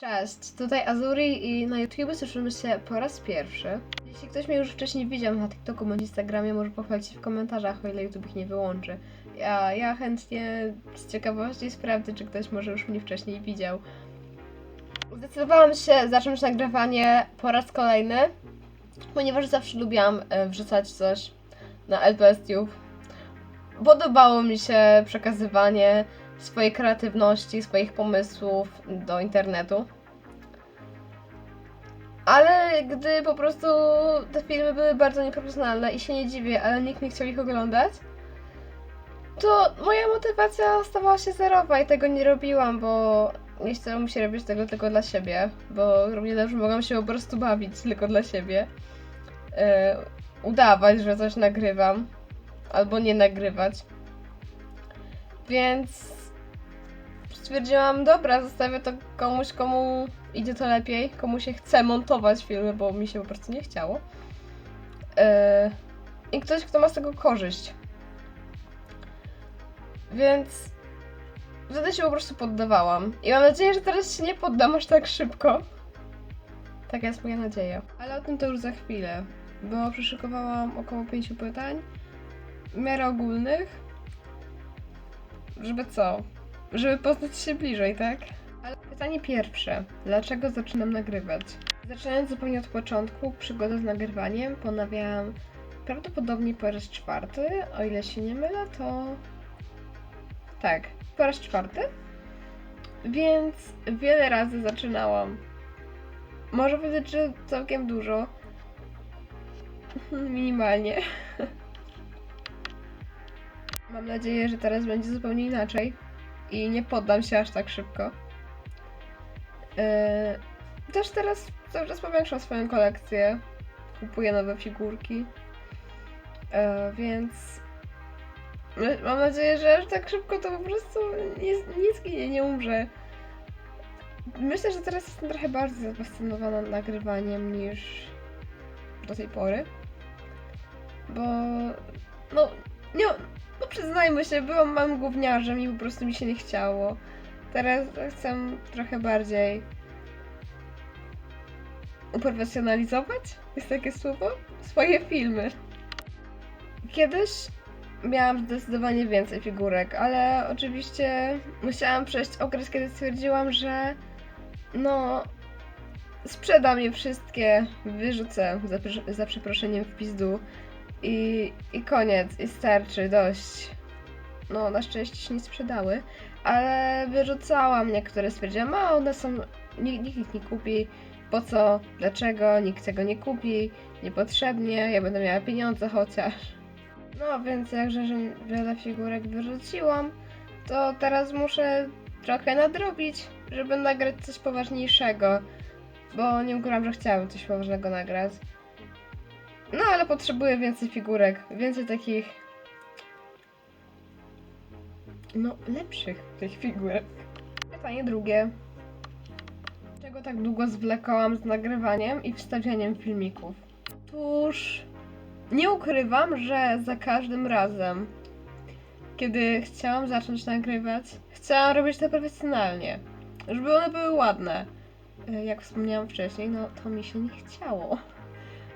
Cześć, tutaj Azuri i na YouTube słyszymy się po raz pierwszy. Jeśli ktoś mnie już wcześniej widział na TikToku bądź Instagramie, może pochwalić w komentarzach, o ile YouTube ich nie wyłączy. Ja, ja chętnie z ciekawości sprawdzę, czy ktoś może już mnie wcześniej widział. Zdecydowałam się zacząć nagrywanie po raz kolejny, ponieważ zawsze lubiłam e, wrzucać coś na LPSTube. Podobało mi się przekazywanie swojej kreatywności, swoich pomysłów do internetu. Ale gdy po prostu te filmy były bardzo nieprofesjonalne i się nie dziwię, ale nikt nie chciał ich oglądać, to moja motywacja stawała się zerowa i tego nie robiłam, bo nie chciałam mi się robić tego tylko dla siebie, bo równie dobrze mogłam się po prostu bawić tylko dla siebie. Yy, udawać, że coś nagrywam, albo nie nagrywać. Więc stwierdziłam, dobra, zostawię to komuś, komu idzie to lepiej, komu się chce montować filmy, bo mi się po prostu nie chciało. Yy, I ktoś, kto ma z tego korzyść. Więc wtedy się po prostu poddawałam. I mam nadzieję, że teraz się nie poddam aż tak szybko. Taka jest moja nadzieja. Ale o tym to już za chwilę, bo przyszykowałam około pięciu pytań, w miarę ogólnych, żeby co? Żeby poznać się bliżej, tak? Ale pytanie pierwsze. Dlaczego zaczynam nagrywać? Zaczynając zupełnie od początku, przygodę z nagrywaniem ponawiałam prawdopodobnie po raz czwarty. O ile się nie mylę, to... Tak, po raz czwarty. Więc wiele razy zaczynałam. Może powiedzieć, że całkiem dużo. Minimalnie. Mam nadzieję, że teraz będzie zupełnie inaczej i nie poddam się aż tak szybko. Yy, też teraz cały czas powiększam swoją kolekcję. Kupuję nowe figurki. Yy, więc mam nadzieję, że aż tak szybko to po prostu nie, nie zginie, nie umrze. Myślę, że teraz jestem trochę bardziej zafascynowana nagrywaniem niż do tej pory. Bo no, nie, no przyznajmy się, byłam małym gówniarzem i po prostu mi się nie chciało. Teraz chcę trochę bardziej uprofesjonalizować, jest takie słowo, swoje filmy. Kiedyś miałam zdecydowanie więcej figurek, ale oczywiście musiałam przejść okres, kiedy stwierdziłam, że no sprzedam je wszystkie, wyrzucę za, za przeproszeniem w pizdu i, i koniec, i starczy, dość. No, na szczęście się nie sprzedały, ale wyrzucałam niektóre, stwierdziłam, a one są, nikt, nikt ich nie kupi, po co, dlaczego, nikt tego nie kupi, niepotrzebnie, ja będę miała pieniądze chociaż. No, więc jakże że wiele figurek wyrzuciłam, to teraz muszę trochę nadrobić, żeby nagrać coś poważniejszego, bo nie ukrywam, że chciałabym coś poważnego nagrać. No, ale potrzebuję więcej figurek, więcej takich. No, lepszych tych figurek. Pytanie drugie. Dlaczego tak długo zwlekałam z nagrywaniem i wstawianiem filmików? Otóż nie ukrywam, że za każdym razem, kiedy chciałam zacząć nagrywać, chciałam robić to profesjonalnie, żeby one były ładne. E, Jak wspomniałam wcześniej, no to mi się nie chciało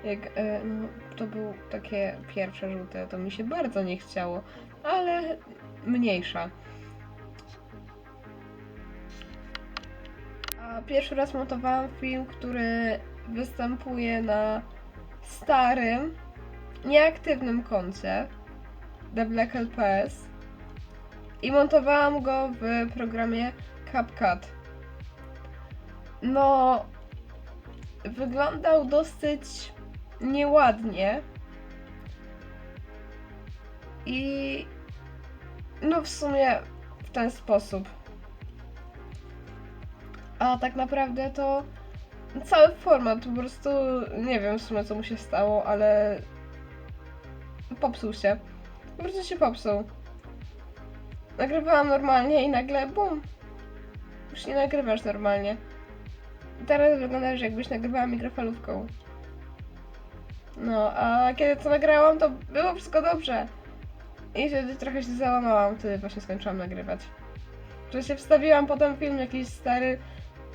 jak e, no, to był takie pierwsze żółte, to mi się bardzo nie chciało, ale mniejsza. A pierwszy raz montowałam film, który występuje na starym, nieaktywnym koncie The Black LPS i montowałam go w programie CapCut. No, wyglądał dosyć nieładnie. I no w sumie w ten sposób. A tak naprawdę to cały format po prostu nie wiem w sumie co mu się stało, ale popsuł się. Po prostu się popsuł. Nagrywałam normalnie i nagle bum. Już nie nagrywasz normalnie. Teraz wyglądasz jakbyś nagrywała mikrofalówką. No, a kiedy to nagrałam, to było wszystko dobrze. I wtedy trochę się załamałam, wtedy właśnie skończyłam nagrywać. Że się wstawiłam potem film jakiś stary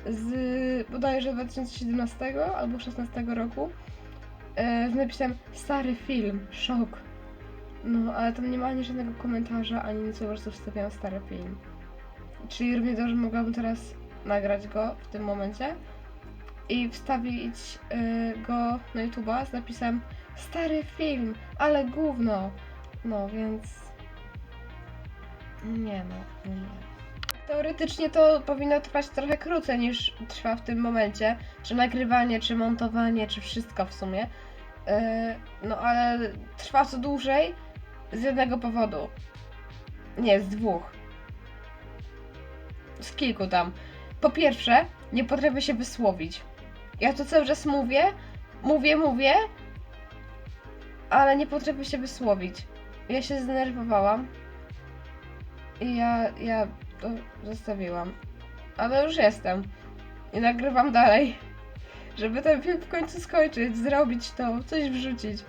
z bodajże 2017 albo 2016 roku. E, z napisem stary film, szok. No, ale tam nie ma ani żadnego komentarza, ani nic, po prostu wstawiałam stary film. Czyli równie dobrze mogłabym teraz nagrać go w tym momencie i wstawić y, go na YouTube'a z napisem stary film, ale gówno. No, więc... Nie no, nie. Teoretycznie to powinno trwać trochę krócej niż trwa w tym momencie. Czy nagrywanie, czy montowanie, czy wszystko w sumie. Yy, no ale trwa to dłużej z jednego powodu. Nie, z dwóch. Z kilku tam. Po pierwsze, nie potrafię się wysłowić. Ja to cały czas mówię, mówię, mówię, ale nie potrafię się wysłowić. Ja się zdenerwowałam i ja, ja to zostawiłam. Ale już jestem. I nagrywam dalej. Żeby ten film w końcu skończyć, zrobić to, coś wrzucić.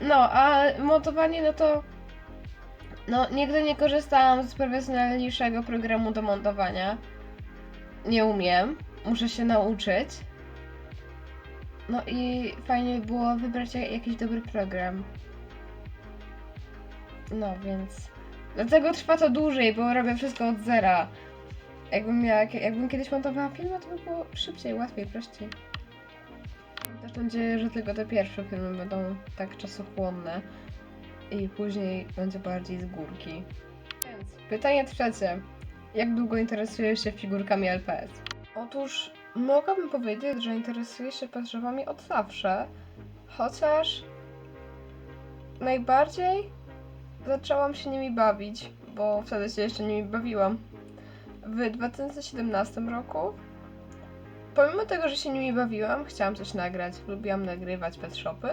No, a montowanie, no to. No, nigdy nie korzystałam z profesjonalniejszego programu do montowania. Nie umiem. Muszę się nauczyć. No i fajnie by było wybrać ja- jakiś dobry program. No więc. Dlatego trwa to dłużej, bo robię wszystko od zera. Jakbym, miała, jakbym kiedyś montowała filmy, to by było szybciej, łatwiej, prościej. Mam też nadzieję, że tylko te pierwsze filmy będą tak czasochłonne i później będzie bardziej z górki. Więc pytanie trzecie. Jak długo interesujesz się figurkami LPS? Otóż mogłabym powiedzieć, że interesuję się Petshovami od zawsze, chociaż najbardziej zaczęłam się nimi bawić, bo wtedy się jeszcze nimi bawiłam. W 2017 roku, pomimo tego, że się nimi bawiłam, chciałam coś nagrać, lubiłam nagrywać pet shopy.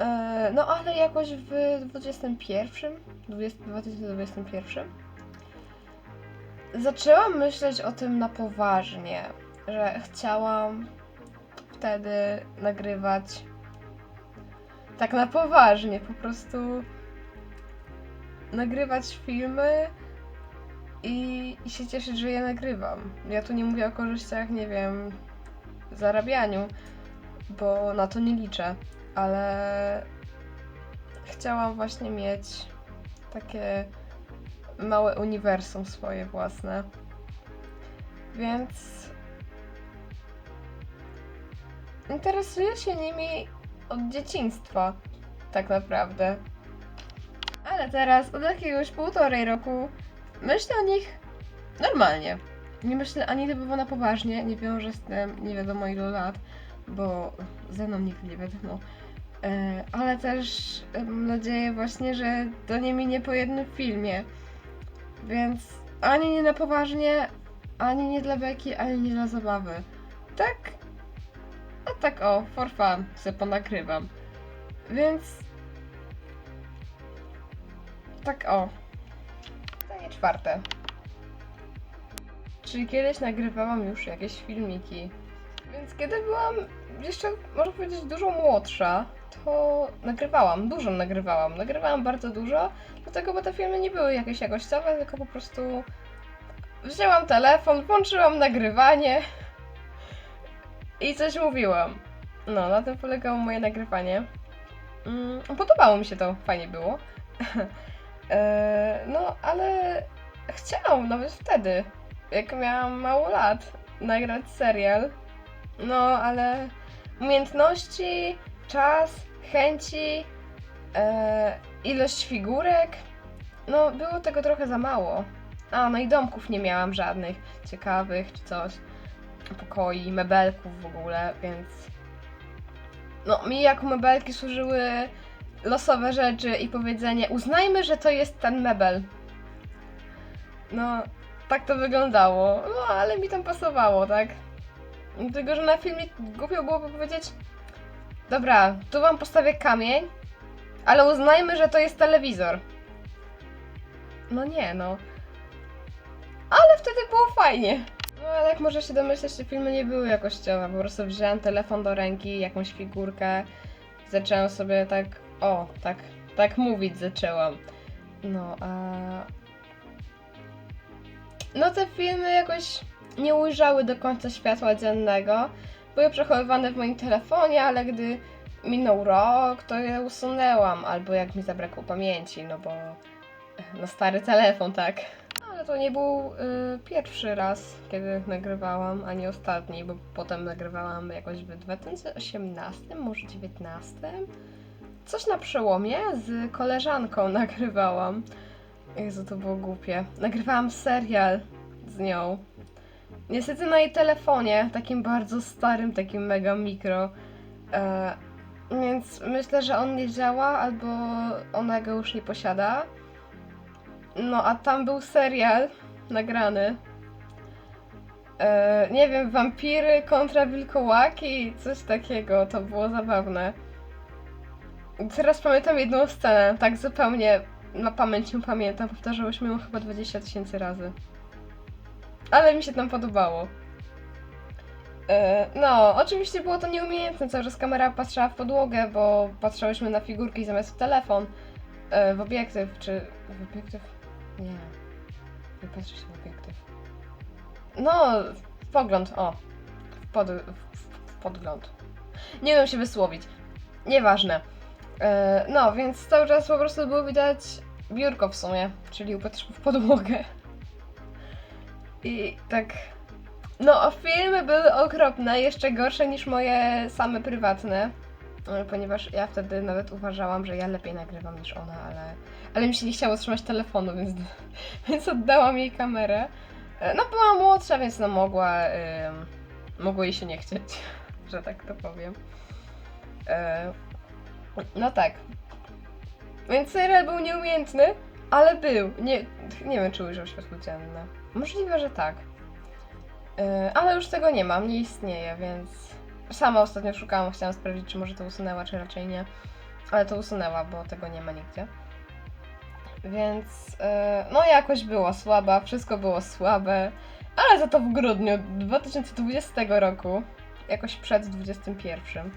E, no ale jakoś w 2021, 20, 2021 zaczęłam myśleć o tym na poważnie, że chciałam wtedy nagrywać tak na poważnie, po prostu nagrywać filmy i, i się cieszyć, że je nagrywam. Ja tu nie mówię o korzyściach, nie wiem, zarabianiu, bo na to nie liczę, ale chciałam właśnie mieć takie małe uniwersum swoje własne. Więc interesuję się nimi od dzieciństwa, tak naprawdę. Ale teraz, od jakiegoś półtorej roku, myślę o nich normalnie. Nie myślę ani typowo na poważnie, nie wiążę z tym nie wiadomo ilu lat, bo ze mną nigdy nie wiadomo. E, ale też e, mam nadzieję właśnie, że to nie minie po jednym filmie. Więc ani nie na poważnie, ani nie dla beki, ani nie dla zabawy. Tak, a tak o, for fun, sobie ponagrywam. Więc... Tak o. Pytanie czwarte. Czy kiedyś nagrywałam już jakieś filmiki? Więc kiedy byłam jeszcze, można powiedzieć, dużo młodsza, to nagrywałam, dużo nagrywałam. Nagrywałam bardzo dużo, dlatego, bo te filmy nie były jakieś jakościowe, tylko po prostu wzięłam telefon, włączyłam nagrywanie i coś mówiłam. No, na tym polegało moje nagrywanie. Mm, podobało mi się to, fajnie było. E, no, ale chciałam nawet wtedy, jak miałam mało lat, nagrać serial. No, ale umiejętności, czas, chęci, e, ilość figurek, no było tego trochę za mało. A, no i domków nie miałam żadnych ciekawych czy coś. Pokoi, mebelków w ogóle, więc... No, mi jako mebelki służyły losowe rzeczy i powiedzenie uznajmy, że to jest ten mebel. No, tak to wyglądało. No, ale mi tam pasowało, tak? Tylko, że na filmie głupio byłoby powiedzieć Dobra, tu wam postawię kamień, ale uznajmy, że to jest telewizor. No nie, no. Ale wtedy było fajnie. No ale jak może się domyśleć, te filmy nie były jakościowe. Po prostu wziąłem telefon do ręki, jakąś figurkę. Zaczęłam sobie tak, o, tak, tak mówić zaczęłam. No, a... No te filmy jakoś nie ujrzały do końca światła dziennego. Były przechowywane w moim telefonie, ale gdy minął rok, to je usunęłam, albo jak mi zabrakło pamięci, no bo no stary telefon, tak. Ale to nie był y, pierwszy raz, kiedy nagrywałam, ani ostatni, bo potem nagrywałam jakoś w 2018, może 2019. Coś na przełomie z koleżanką nagrywałam. Jezu, to było głupie. Nagrywałam serial z nią. Niestety na jej telefonie, takim bardzo starym, takim mega mikro. E, więc myślę, że on nie działa, albo ona go już nie posiada. No, a tam był serial nagrany. E, nie wiem, wampiry kontra wilkołaki, coś takiego, to było zabawne. Teraz pamiętam jedną scenę, tak zupełnie na pamięć ją pamiętam, powtarzałyśmy ją chyba 20 tysięcy razy. Ale mi się tam podobało. E, No, oczywiście było to nieumiejętne, cały czas kamera patrzyła w podłogę, bo patrzyłyśmy na figurki zamiast w telefon, e, w obiektyw, czy... w obiektyw? Nie. Nie patrzy się w obiektyw. No, w pogląd, o. W, pod, w, podgląd. Nie wiem się wysłowić. Nieważne. E, No, więc cały czas po prostu było widać biurko w sumie, czyli upatrzył w podłogę. I tak. No, filmy były okropne, jeszcze gorsze niż moje same prywatne. e, Ponieważ ja wtedy nawet uważałam, że ja lepiej nagrywam niż ona, ale, ale mi się nie chciało trzymać telefonu, więc, więc oddałam jej kamerę. E, No, była młodsza, więc no mogła. mogło jej się nie chcieć, że tak to powiem. E, no tak. Więc serial był nieumiejętny, ale był. Nie, nie wiem, czy ujrzał światło dzienne. Możliwe, że tak. Yy, ale już tego nie mam, nie istnieje, więc sama ostatnio szukałam, chciałam sprawdzić, czy może to usunęła, czy raczej nie. Ale to usunęła, bo tego nie ma nigdzie. Więc yy, no jakoś było słaba, wszystko było słabe, ale za to w grudniu 2020 roku, jakoś przed 21. Yy,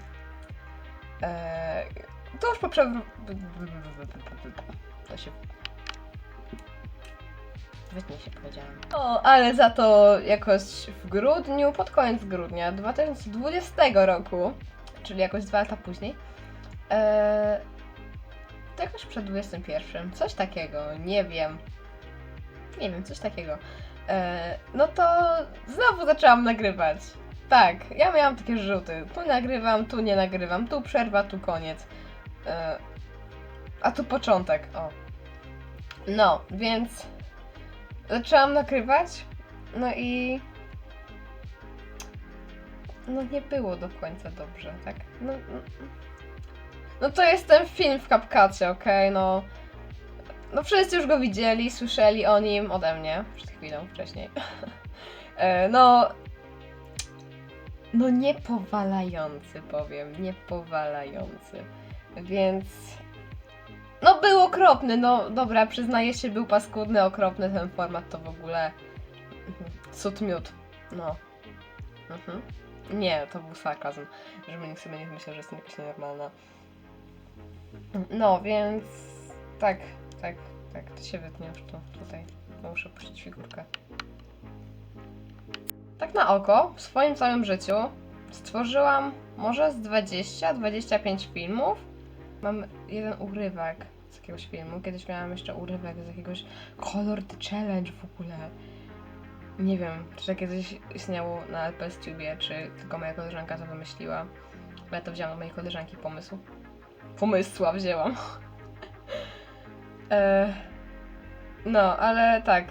to już po prze... To się... Wytnie się powiedziałam. O, ale za to jakoś w grudniu, pod koniec grudnia 2020 roku, czyli jakoś dwa lata później, e, to jakoś przed 21, coś takiego, nie wiem. Nie wiem, coś takiego. E, no to znowu zaczęłam nagrywać. Tak, ja miałam takie rzuty. Tu nagrywam, tu nie nagrywam, tu przerwa, tu koniec. E, a tu początek, o. No, więc zaczęłam nagrywać, no i no nie było do końca dobrze, tak? No, no, to jest ten film w kapkacie, okej, no. No wszyscy już go widzieli, słyszeli o nim ode mnie przed chwilą wcześniej. E, no. No niepowalający powiem, niepowalający. Więc. No był okropny, no dobra, przyznaję się, był paskudny, okropny ten format to w ogóle. mhm, Cud miód. No. Mhm. Nie, to był sarkazm, żeby nikt sobie nie myślał, że jestem jakaś nienormalna. No, więc tak, tak, tak, to się wytnie już tu, tutaj. Muszę puścić figurkę. Tak na oko, w swoim całym życiu stworzyłam może z 20-25 filmów. Mam jeden urywek z jakiegoś filmu. Kiedyś miałam jeszcze urywek z jakiegoś Color Challenge w ogóle. Nie wiem, czy to kiedyś istniało na LPS Tube, czy tylko moja koleżanka to wymyśliła. Bo ja to wzięłam od mojej koleżanki pomysł. Pomysła wzięłam. e, no, ale tak.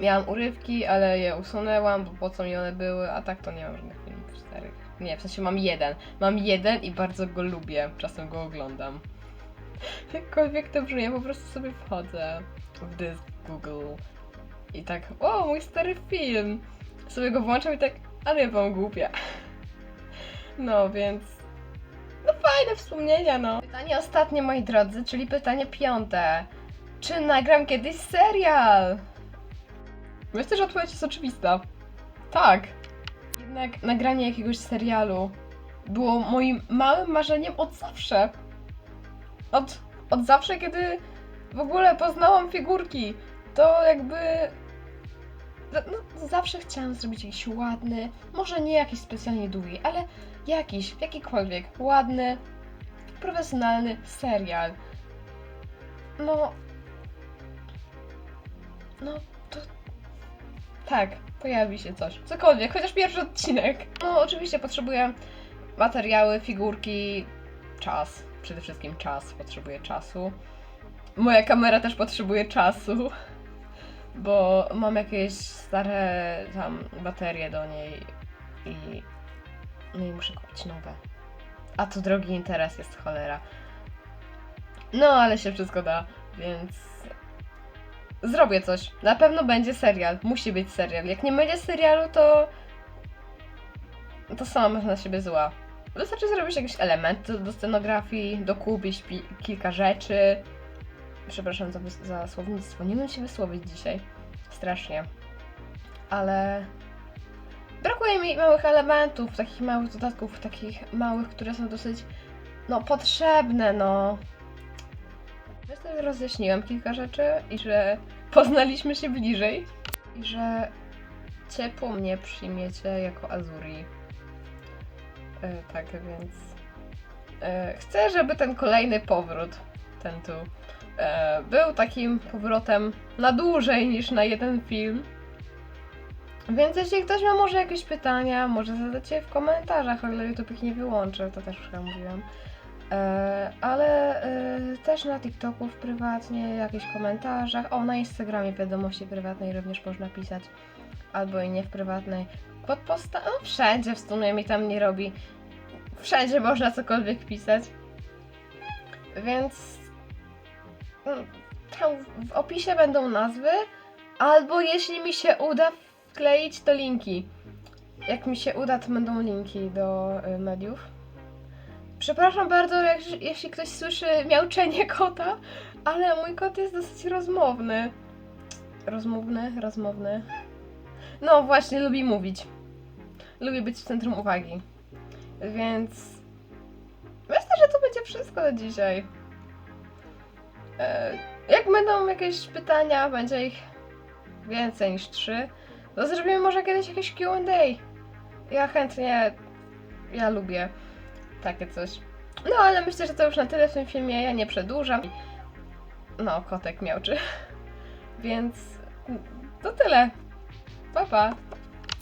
Miałam urywki, ale je usunęłam, bo po co mi one były, a tak to nie mam żadnych filmów starych. Nie, w sensie mam jeden. Mam jeden i bardzo go lubię. Czasem go oglądam. Jakkolwiek to brzmi, ja po prostu sobie wchodzę w dysk Google i tak, o, mój stary film. Sobie go włączam i tak, ale ja wam głupia. No, więc no fajne wspomnienia, no. Pytanie ostatnie, moi drodzy, czyli pytanie piąte. Czy nagram kiedyś serial? Myślę, że odpowiedź jest oczywista. Tak. Jednak nagranie jakiegoś serialu było moim małym marzeniem od zawsze. Od, od zawsze, kiedy w ogóle poznałam figurki. To jakby no, zawsze chciałam zrobić jakiś ładny, może nie jakiś specjalnie długi, ale jakiś, jakikolwiek ładny, profesjonalny serial. No. No, to. Tak, pojawi się coś. Cokolwiek, chociaż pierwszy odcinek. No, oczywiście potrzebuję materiały, figurki, czas. Przede wszystkim czas. Potrzebuję czasu. Moja kamera też potrzebuje czasu. Bo mam jakieś stare tam baterie do niej i. No i muszę kupić nowe. A to drogi interes jest cholera. No, ale się wszystko da, więc zrobię coś. Na pewno będzie serial. Musi być serial. Jak nie będzie serialu, to. To sama będę na siebie zła. Wystarczy zrobić jakiś element do, scenografii, dokupić pi- kilka rzeczy. Przepraszam za, za słownictwo. Nie wiem się wysłowić dzisiaj. Strasznie. Ale. Brakuje mi małych elementów, takich małych dodatków, takich małych, które są dosyć. No, potrzebne, no. Że rozjaśniłam kilka rzeczy i że poznaliśmy się bliżej i że ciepło mnie przyjmiecie jako Azuri. E, tak więc e, chcę, żeby ten kolejny powrót, ten tu, e, był takim powrotem na dłużej niż na jeden film. Więc jeśli ktoś ma może jakieś pytania, może zadać je w komentarzach, o ile YouTube ich nie wyłączy, to też już chyba mówiłam. E, ale e, też na TikToku w prywatnie, jakichś komentarzach. O, na Instagramie wiadomości prywatnej również można pisać. Albo i nie w prywatnej. Pod posta... No wszędzie w sumie mi tam nie robi. Wszędzie można cokolwiek pisać. Więc... mm, Tam w opisie będą nazwy. Albo jeśli mi się uda wkleić, to linki. Jak mi się uda, to będą linki do y, mediów. Przepraszam bardzo, jak, jeśli ktoś słyszy miauczenie kota, ale mój kot jest dosyć rozmowny. Rozmówny, rozmowny. No właśnie, lubi mówić. Lubi być w centrum uwagi. Więc myślę, że to będzie wszystko na dzisiaj. E, jak będą jakieś pytania, będzie ich więcej niż trzy, to zrobimy może kiedyś jakieś Q&A. Ja chętnie, ja lubię takie coś. No ale myślę, że to już na tyle w tym filmie, ja nie przedłużam. No, kotek miałczy. Więc to tyle. Pa, pa.